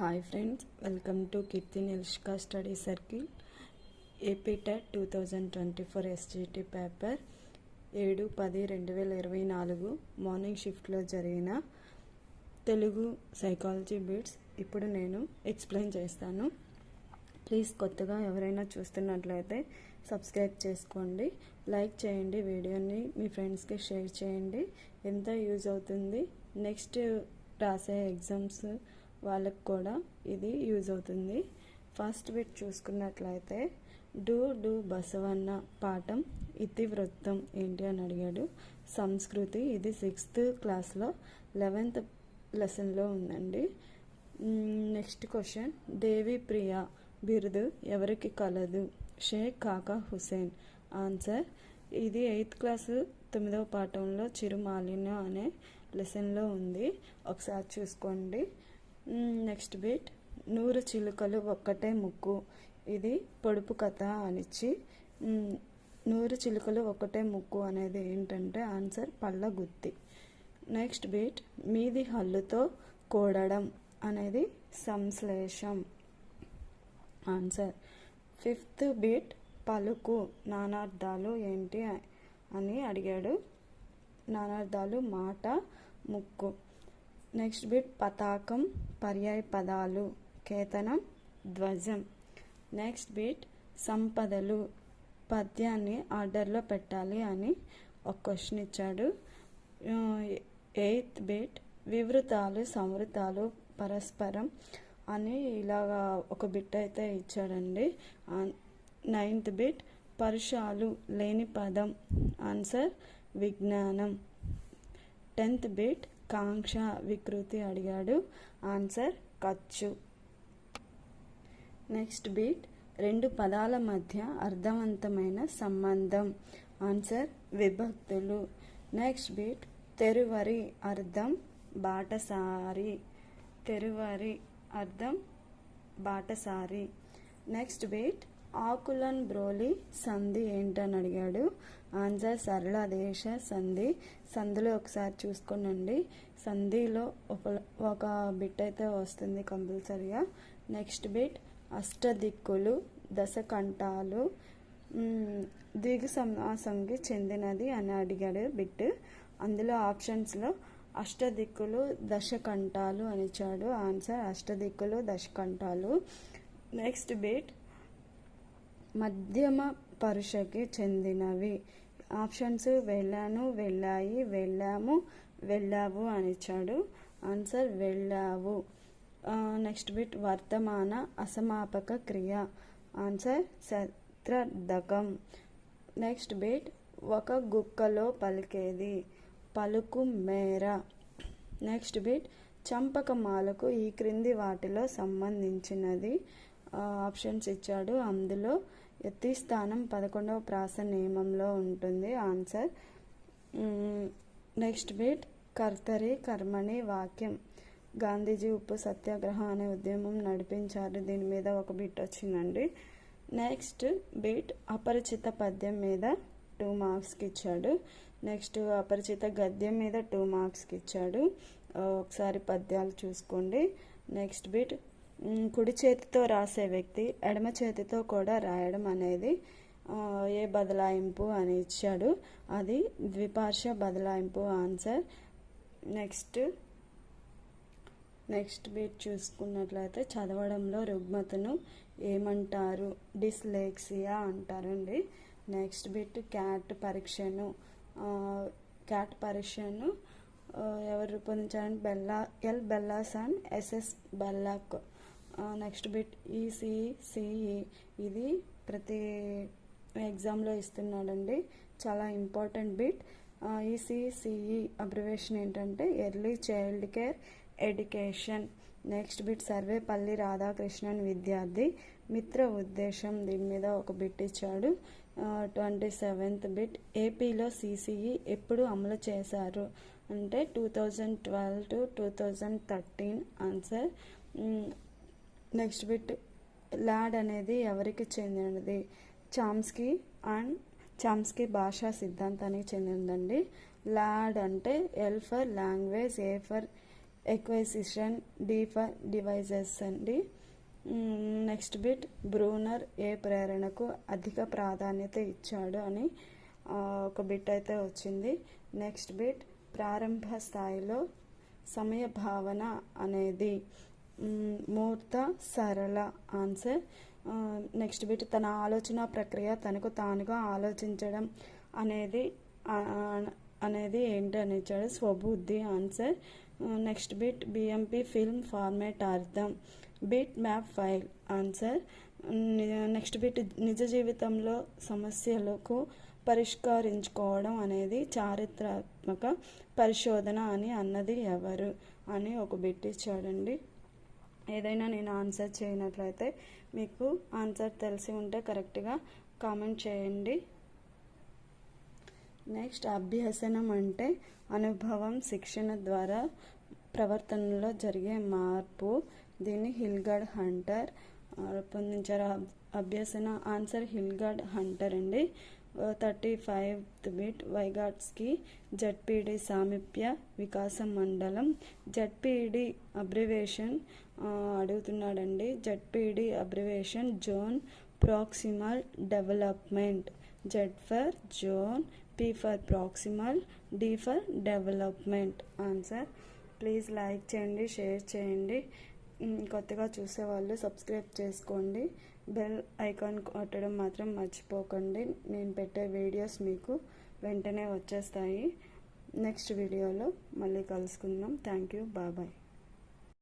Hi friends welcome to Keerthi నిల్ష్కా study circle. APTET two thousand twenty four SGT paper ఏడు పది రెండు వేల ఇరవై నాలుగు మార్నింగ్ షిఫ్ట్లో జరిగిన తెలుగు సైకాలజీ బిట్స్ ఇప్పుడు నేను ఎక్స్ప్లెయిన్ చేస్తాను. ప్లీజ్ కొత్తగా ఎవరైనా చూస్తున్నట్లయితే సబ్స్క్రైబ్ చేసుకోండి లైక్ చేయండి వీడియోని మీ ఫ్రెండ్స్కి షేర్ చేయండి. ఎంత యూజ్ అవుతుంది? నెక్స్ట్ రాసే ఎగ్జామ్స్ వాళ్ళకి కూడా ఇది యూజ్ అవుతుంది. ఫస్ట్ బిట్ చూసుకున్నట్లయితే డూ డూ బసవన్న పాఠం ఇతివృత్తం ఏంటి అని అడిగాడు. సంస్కృతి ఇది సిక్స్త్ క్లాస్లో లెవెన్త్ లెసన్లో ఉందండి. నెక్స్ట్ క్వశ్చన్ దేవి ప్రియ బిరుదు ఎవరికి కలదు? షేక్ కాకా హుసేన్ ఆన్సర్ ఇది ఎయిత్ క్లాసు తొమ్మిదవ పాఠంలో చిరుమాలిన్య అనే లెసన్లో ఉంది. ఒకసారి చూసుకోండి. నెక్స్ట్ బీట్ నూరు చిలుకలు ఒక్కటే ముక్కు. ఇది పొడుపు కథ అనిచ్చి నూరు చిలుకలు ఒకటే ముక్కు అనేది ఏంటంటే ఆన్సర్ పళ్ళ గుత్తి. నెక్స్ట్ బీట్ మీది హల్లుతో కూడడం అనేది సంశ్లేషం. ఆన్సర్. ఫిఫ్త్ బీట్ పలుకు నానార్థాలు ఏంటి అని అడిగాడు. నానార్థాలు మాట ముక్కు. నెక్స్ట్ బిట్ పతాకం పర్యాయ పదాలు కేతనం ధ్వజం నెక్స్ట్ బిట్ సంపదలు పద్యాన్ని ఆర్డర్లో పెట్టాలి అని ఒక క్వశ్చన్ ఇచ్చాడు ఎయిత్ బిట్ వివృతాలు సంవృతాలు పరస్పరం అని ఇలాగా ఒక బిట్ అయితే ఇచ్చాడండి నైన్త్ బిట్ పరుషాలు లేని పదం ఆన్సర్ విజ్ఞానం టెన్త్ బిట్ కాంక్ష వికృతి అడిగాడు. ఆన్సర్ ఖర్చు నెక్స్ట్ బీట్ రెండు పదాల మధ్య అర్థవంతమైన సంబంధం. ఆన్సర్ విభక్తులు. నెక్స్ట్ బీట్ తెరువరి అర్థం బాటసారి. తెరువరి అర్థం బాటసారి. నెక్స్ట్ బీట్ ఆకులన్ బ్రోలి సంధి ఏంటని అడిగాడు. ఆన్సర్ సరళ దేశ సంధి. సంధిలో ఒకసారి చూసుకోనండి. సంధిలో ఒక ఒక బిట్ అయితే వస్తుంది కంపల్సరిగా. Next bit అష్టదిక్కులు దశకంఠాలు. మ్, దిగు సమాసంకి చెందినది అని అడిగాడు బిట్ అందులో ఆప్షన్స్లో అష్టదిక్కులు దశకంఠాలు అని ఇచ్చాడు. ఆన్సర్ అష్టదిక్కులు దశకంఠాలు. నెక్స్ట్ బిట్ మధ్యమ పరుషకి చెందినవి. ఆప్షన్స్ వెళ్ళాను వెళ్ళాయి వెళ్ళాము వెళ్ళావు అని ఇచ్చాడు ఆన్సర్ వెళ్ళావు. నెక్స్ట్ బిట్ వర్తమాన అసమాపక క్రియ. ఆన్సర్ శత్రదకం. నెక్స్ట్ బిట్ ఒక గుక్కలో పలికేది. పలుకు మేర. నెక్స్ట్ బిట్ చంపకమాలకు ఈ క్రింది వాటిలో సంబంధించినది. ఆప్షన్స్ ఇచ్చాడు. అందులో ఎత్తి స్థానం పదకొండవ ప్రాస నియమంలో ఉంటుంది ఆన్సర్. నెక్స్ట్ బిట్ కర్తరి కర్మణి వాక్యం. గాంధీజీ ఉప్పు సత్యాగ్రహం అనే ఉద్యమం నడిపించారు. దీని మీద ఒక బిట్ వచ్చిందండి. నెక్స్ట్ బిట్ అపరిచిత పద్యం మీద టూ మార్క్స్కి ఇచ్చాడు. నెక్స్ట్ అపరిచిత గద్యం మీద టూ మార్క్స్కి ఇచ్చాడు. ఒకసారి పద్యాలు చూసుకోండి. నెక్స్ట్ బిట్ కుడి చేతితో రాసే వ్యక్తి ఎడమ చేతితో కూడా రాయడం అనేది ఏ బదలాయింపు అని ఇచ్చాడు. అది ద్విపార్ష బదలాయింపు ఆన్సర్. నెక్స్ట్ నెక్స్ట్ బీట్ చూసుకున్నట్లయితే చదవడంలో రుగ్మతను ఏమంటారు? డిస్లెక్సియా అంటారండి. నెక్స్ట్ బిట్ క్యాట్ పరీక్షను క్యాట్ పరీక్షను ఎవరు రూపొందించారంటే Bella L Bellas and SS Bellak. Next bit ECCE ఇది ప్రతి ఎగ్జామ్లో ఇస్తున్నాడండి. చాలా ఇంపార్టెంట్ బిట్ ఈసీసీఈ అబ్రివేషన్ ఏంటంటే early child care education next bit Sarvepalli Radhakrishnan విద్యార్థి. మిత్ర ఉద్దేశం దీని మీద ఒక బిట్ ఇచ్చాడు. ట్వంటీ సెవెంత్ బిట్ ఏపీలో సిసిఈ ఎప్పుడు అమలు చేశారు? అంటే two thousand twelve to two thousand thirteen answer next bit. LAD అనేది ఎవరికి చెందినది? చామ్స్కి అండ్ చామ్స్కి భాషా సిద్ధాంతానికి చెందిందండి ల్యాడ్ అంటే L for language A for acquisition D for devices అండి. Next bit. బ్రూనర్ ఏ ప్రేరణకు అధిక ప్రాధాన్యత ఇచ్చాడు అని ఒక బిట్ అయితే వచ్చింది. Next bit. ప్రారంభ స్థాయిలో సమయ భావన అనేది. మూర్త సరళ ఆన్సర్ నెక్స్ట్ బిట్ తన ఆలోచన ప్రక్రియ తనకు తానుగా ఆలోచించడం అనేది అనేది ఏంటని ఇచ్చాడు స్వబుద్ధి answer next bit BMP film format అర్థం. Bit map file answer next bit నిజ జీవితంలో సమస్యలకు పరిష్కరించుకోవడం అనేది చారిత్రాత్మక పరిశోధన అని అన్నది ఎవరు అని ఒక బిట్ ఇచ్చాడండి. ఏదైనా నేను ఆన్సర్ చేయనట్లయితే మీకు ఆన్సర్ తెలిసి ఉంటే కరెక్ట్గా కామెంట్ చేయండి. నెక్స్ట్ అభ్యసనం అంటే అనుభవం శిక్షణ ద్వారా ప్రవర్తనలో జరిగే మార్పు. దీన్ని హిల్గడ్ హంటర్ రూపొందించారు. అబ్- అభ్యసన ఆన్సర్ హిల్గడ్ హంటర్ అండి. Thirty fifth bit Vygotsky ZPD సామీప్య వికాసం మండలం ZPD abbreviation అడుగుతున్నాడండి. ZPD abbreviation zone proximal development Z for zone P for proximal D for development answer please like చేయండి షేర్ చేయండి. కొత్తగా చూసేవాళ్ళు సబ్స్క్రైబ్ చేసుకోండి. బెల్ ఐకాన్ కొట్టడం మాత్రం మర్చిపోకండి. నేను పెట్టే వీడియోస్ మీకు వెంటనే వచ్చేస్తాయి. నెక్స్ట్ వీడియోలో మళ్ళీ కలుసుకుందాం. Thank you. బాబాయ్